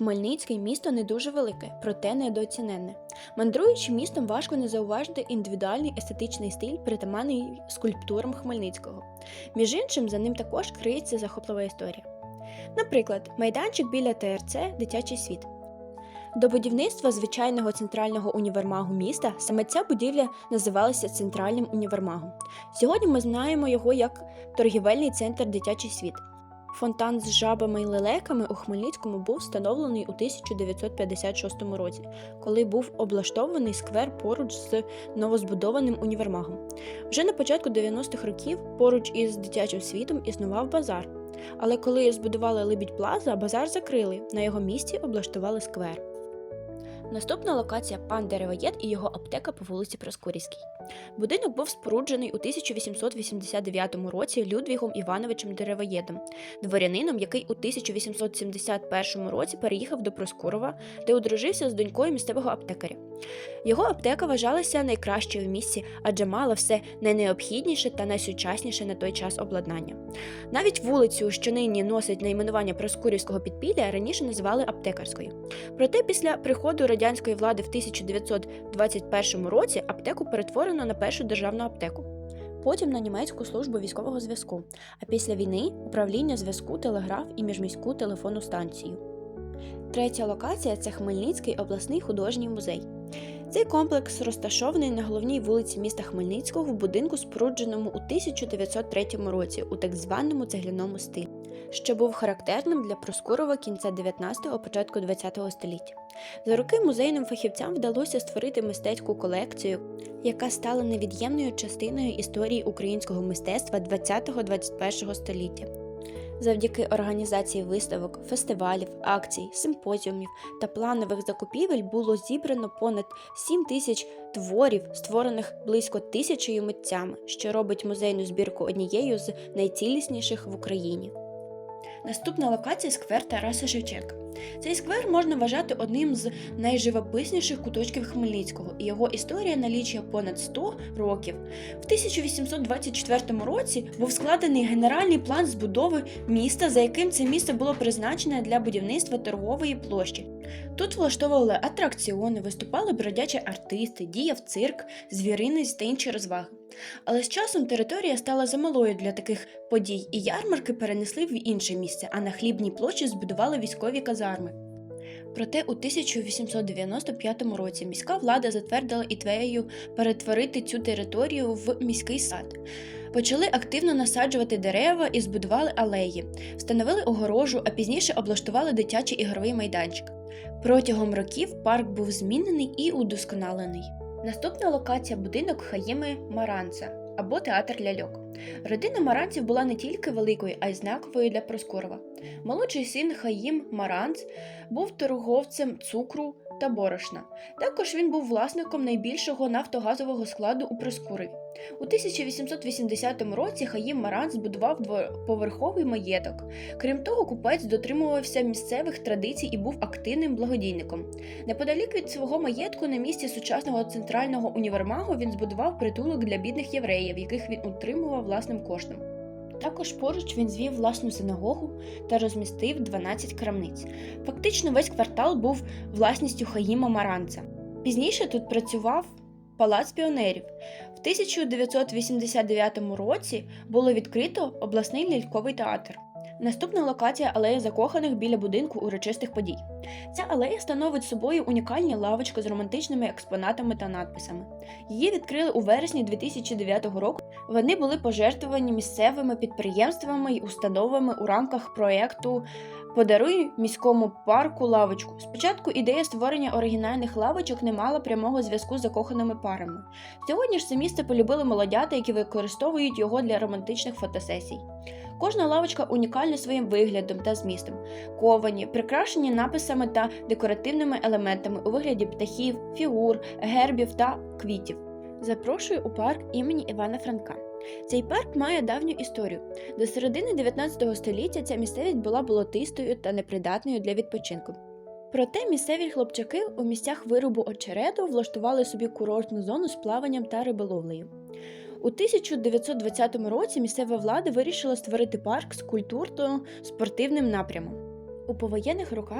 Хмельницький місто не дуже велике, проте недооціненне. Мандруючи містом, важко не зауважити індивідуальний естетичний стиль, притаманний скульптурам Хмельницького. Між іншим, за ним також криється захоплива історія. Наприклад, майданчик біля ТРЦ Дитячий світ. До будівництва звичайного центрального універмагу міста саме ця будівля називалася Центральним універмагом. Сьогодні ми знаємо його як торгівельний центр Дитячий світ. Фонтан з жабами і лелеками у Хмельницькому був встановлений у 1956 році, коли був облаштований сквер поруч з новозбудованим універмагом. Вже на початку 90-х років поруч із дитячим світом існував базар. Але коли збудували Либідь Плаза, базар закрили, на його місці облаштували сквер. Наступна локація пан Деревоєд і його аптека по вулиці Проскурівській. Будинок був споруджений у 1889 році Людвігом Івановичем Деревоєдом, дворянином, який у 1871 році переїхав до Проскурова, де одружився з донькою місцевого аптекаря. Його аптека вважалася найкращою в місті, адже мала все найнеобхідніше та найсучасніше на той час обладнання. Навіть вулицю, що нині носить найменування Проскурівського підпілля, раніше називали аптекарською. Проте після приходу радянської влади в 1921 році аптеку перетворено на першу державну аптеку. Потім на німецьку службу військового зв'язку, а після війни управління зв'язку, телеграф і міжміську телефонну станцію. Третя локація це Хмельницький обласний художній музей. Цей комплекс розташований на головній вулиці міста Хмельницького в будинку, спорудженому у 1903 році у так званому цегляному стилі, що був характерним для Проскурова кінця 19-го, початку 20-го століття. За роки музейним фахівцям вдалося створити мистецьку колекцію, яка стала невід'ємною частиною історії українського мистецтва 20-21 століття. Завдяки організації виставок, фестивалів, акцій, симпозіумів та планових закупівель було зібрано понад 7 тисяч творів, створених близько тисячею митцями, що робить музейну збірку однією з найцілісніших в Україні. Наступна локація сквер Тараса Шевченка. Цей сквер можна вважати одним з найживописніших куточків Хмельницького, і його історія налічує понад 100 років. В 1824 році був складений генеральний план збудови міста, за яким це місце було призначене для будівництва торгової площі. Тут влаштовували атракціони, виступали бродячі артисти, діяв цирк, звіринець та інші розваги. Але з часом територія стала замалою для таких подій, і ярмарки перенесли в інше місце, а на хлібній площі збудували військові казарми. Проте у 1895 році міська влада затвердила ідею перетворити цю територію в міський сад. Почали активно насаджувати дерева і збудували алеї, встановили огорожу, а пізніше облаштували дитячий ігровий майданчик. Протягом років парк був змінений і удосконалений. Наступна локація будинок Хаїми Маранца або театр ляльок. Родина Маранців була не тільки великою, а й знаковою для Проскурова. Молодший син Хаїм Маранц був торговцем цукру та борошна. Також він був власником найбільшого нафтогазового складу у Проскурові. У 1880 році Хаїм Маранц збудував двоповерховий маєток. Крім того, купець дотримувався місцевих традицій і був активним благодійником. Неподалік від свого маєтку на місці сучасного центрального універмагу він збудував притулок для бідних євреїв, яких він утримував власним коштом. Також поруч він звів власну синагогу та розмістив 12 крамниць. Фактично весь квартал був власністю Хаїма Маранца. Пізніше тут працював палац піонерів. В 1989 році було відкрито обласний ляльковий театр. Наступна локація алея закоханих біля будинку урочистих подій. Ця алея становить собою унікальні лавочки з романтичними експонатами та надписами. Її відкрили у вересні 2009 року. Вони були пожертвовані місцевими підприємствами й установами у рамках проєкту Подаруй міському парку лавочку. Спочатку ідея створення оригінальних лавочок не мала прямого зв'язку з закоханими парами. Сьогодні ж це місце полюбили молодята, які використовують його для романтичних фотосесій. Кожна лавочка унікальна своїм виглядом та змістом, ковані, прикрашені написами та декоративними елементами у вигляді птахів, фігур, гербів та квітів. Запрошую у парк імені Івана Франка. Цей парк має давню історію. До середини 19 століття ця місцевість була болотистою та непридатною для відпочинку. Проте місцеві хлопчаки у місцях вирубу очерету влаштували собі курортну зону з плаванням та риболовлею. У 1920 році місцева влада вирішила створити парк з культурно-спортивним напрямом. У повоєнних роках